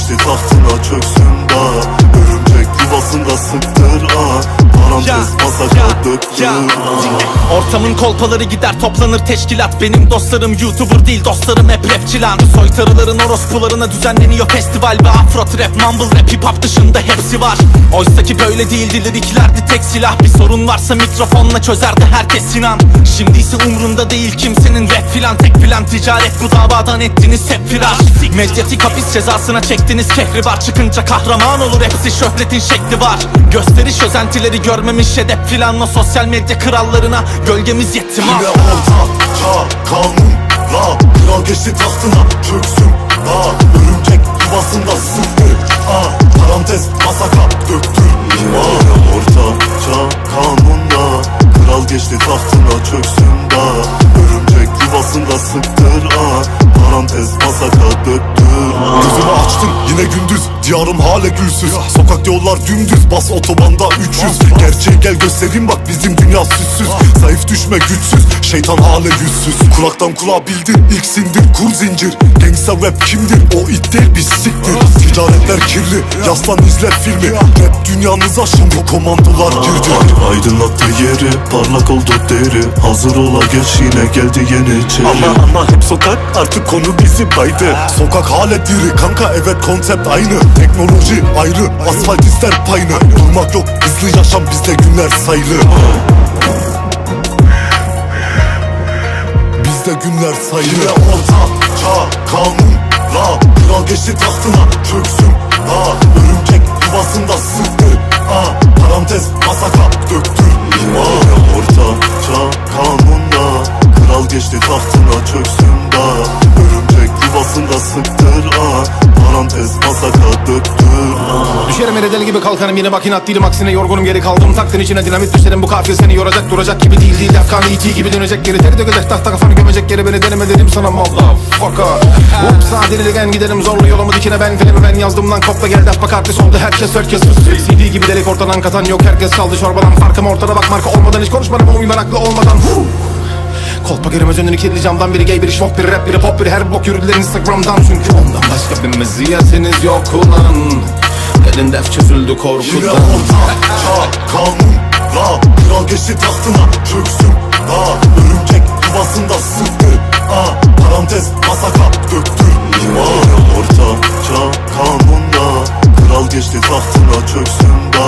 geçti tahtına çöksün da. Örümcek yuvasında sıktır ah Parantez masaka döktür ah Ortamın kolpaları gider toplanır teşkilat. Benim dostlarım youtuber değil dostlarım hep rapçi lan Soytarıların orospularına düzenleniyor festival Ve afro trap mumble rap hip hop dışında hepsi var. Oysa ki böyle değildi liriklerdi tek silah. Bir sorun varsa mikrofonla çözerdi herkes sinan. Şimdi ise umrunda değil kimsenin rap filan Tek plan ticaret. Bu davadan ettiniz hep firar. Medyatik hapis cezasına çektiniz kehribar Çıkınca kahraman olur. Hepsi şöhretin şekli var. Gösteriş özentileri görmemiş edep filan O sosyal medya krallarına gölgemiz yetti Yine mal orta çağ kanunla Kral geçti tahtına çöksün da Örümcek yuvasında sıktı ah Parantez masaka döktür Yine orta çağ kanunla. Kral geçti tahtına çöksün da Örümcek yuvasında sıktır ah Parantez masaka döktür Gözümü açtım yine gündüz. Diyarım hale gülsüz. Sokak yollar dümdüz Bas otobanda 300 Gerçeği gel göstereyim bak dünya süssüz Zayıf düşme güçsüz Şeytan hale yüzsüz. Kulaktan kulağa bildin ilk sindir kur zincir. Gangsta rap kimdir? O it değil biz siktir. Ticaretler kirli yaslan izle filmi. Rap dünyamıza şimdi komandolar girdi. Aydınlattı yeri parlak oldu deri. Hazır ola geç yine geldi yeni içeri Ama ama hep sokak artık konu bizi baydı Sokak hala diri kanka evet konsept aynı. Teknoloji ayrı asfalt ister payını. Durmak yok hızlı yaşam bizde günler sayılı Bizde günler sayılı. Yine orta çağ kanunla Kral geçti tahtına çöksün ha Örümcek yuvasında sıktı ah Parantez masaka döktür Düşerim yere deli gibi kalkarım yine bak inat değilim aksine yorgunum geri kaldım. Taktın içine dinamit düşerim bu kafir seni yoracak duracak gibi değil değil. Afgan E.T. gibi dönecek geri. Teri dökecek tahta kafanı gömecek geri. Beni deneme dedim sana motherfucker. Ups delirgen gidelim zorlu yolumu dikine. Ben filmi ben yazdım lan kopta geldi bak artist oldu herkes herkes CD gibi delik ortadan katan yok herkes saldı çorbadan. Farkım ortada bak marka olmadan hiç konuşmadım ama uyman aklı olmadan. Kolpa göremez önünü kirli camdan. Biri gay biri şok biri rap biri pop biri her bok yürüdüler instagramdan. Çünkü ondan başka bir meziyetiniz yok ulan Elin def çözüldü korkudan. Kanunla Kral geçti tahtına çöksün. Da Örümcek yuvasında sıktı ah Parantez masaka döktür. Yine orta çağ kanunla. Kral geçti tahtına çöksün. Da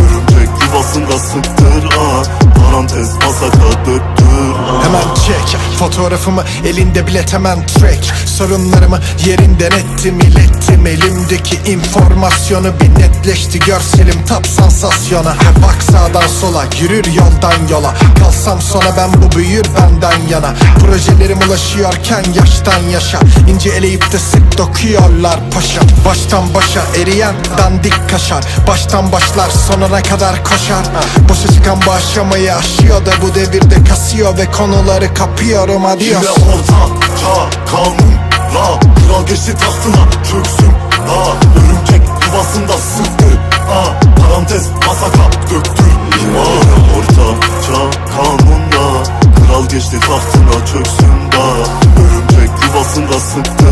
Örümcek yuvasında sıktır ah Parantez masaka döktür. Hemen çek fotoğrafımı elinde bilet hemen track. Sorunlarımı yerinden ettim ilettim. Elimdeki informasyonu bir netleşti görselim tap sansasyona. Bak sağdan sola yürür yoldan yola. Kalsam sona ben bu büyür benden yana. Projelerim ulaşıyorken yaştan yaşa. İnce eleyip de sık dokuyorlar paşa. Baştan başa eriyen dandik kaşar. Baştan başlar sonuna kadar koşar. Boşa çıkan bu aşamayı aşıyor da bu devirde kasıyor Ve konuları kapıyorum adios Yine orta kanunla Kral geçti tahtına çöksün da Örümcek yuvasında sıktı ah Parantez masaka döktür Yine orta kanunla Kral geçti tahtına çöksün da Örümcek yuvasında sıktır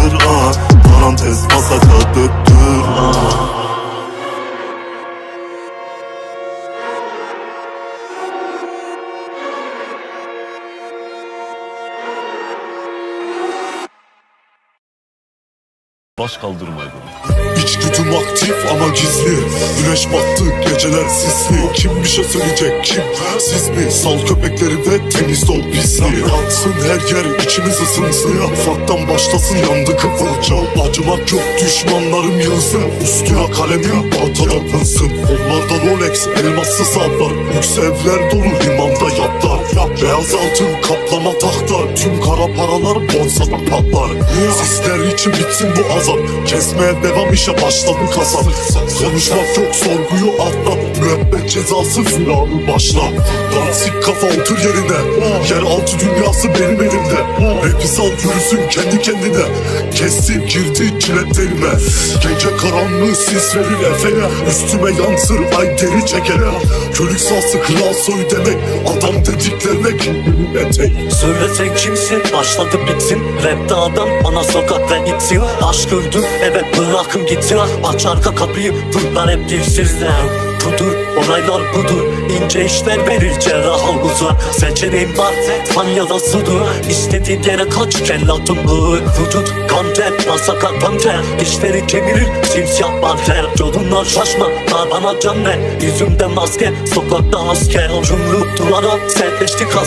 Baş kaldırmaydı. İçgüdüm aktif ama gizli Güneş battı geceler sisli Kim bir şey söyleyecek kim? Siz mi? Sal köpekleri ve temiz dol pisli Yansın her yer içimiz ısınsın. Ufaktan başlasın yandı kıvılcım Acımak yok düşmanlarım yılsın Üstüne kalemim baltalar pınsın Onlarda Rolex elmaslı saatler Lüks evler dolu limanda yatlar. Beyaz altın kaplama tahta. Tüm kara paralar borsada patlar. Sizler için bitsin bu kazan Kesmeye devam işe başladı kasap. Konuşmak yok sorguyu atla Müebbet cezası firanı başla? Dansı kafa otur yerine. Yeraltı dünyası benim elimde. Rapi sal yürüsün kendi kendine. Kestim girdi ciletlerime Gece karanlığı sis verir efeye Üstüme yansır ay geri çekene. Körük sası kral demek. Adam dediklerine kimliğin etek Söyle sen kimsin başladı bitsin. Rapte adam ana sokakta gitsin Aşk öldü evet bırakın gitsin. Aç arka kapıyı bunlar hep dilsizler. Budur olaylar budur ince işler verir cerrah havuza. Seçeneğin var fan ya da sudur İstediğin yere kaç kellatın bu Vücut kanter masaka panter Dişleri kemirir simsiyah panter Yolundan şaşma daha bana can ver Yüzümde maske. Sokakta asker Yumruk duvara sertleşti kas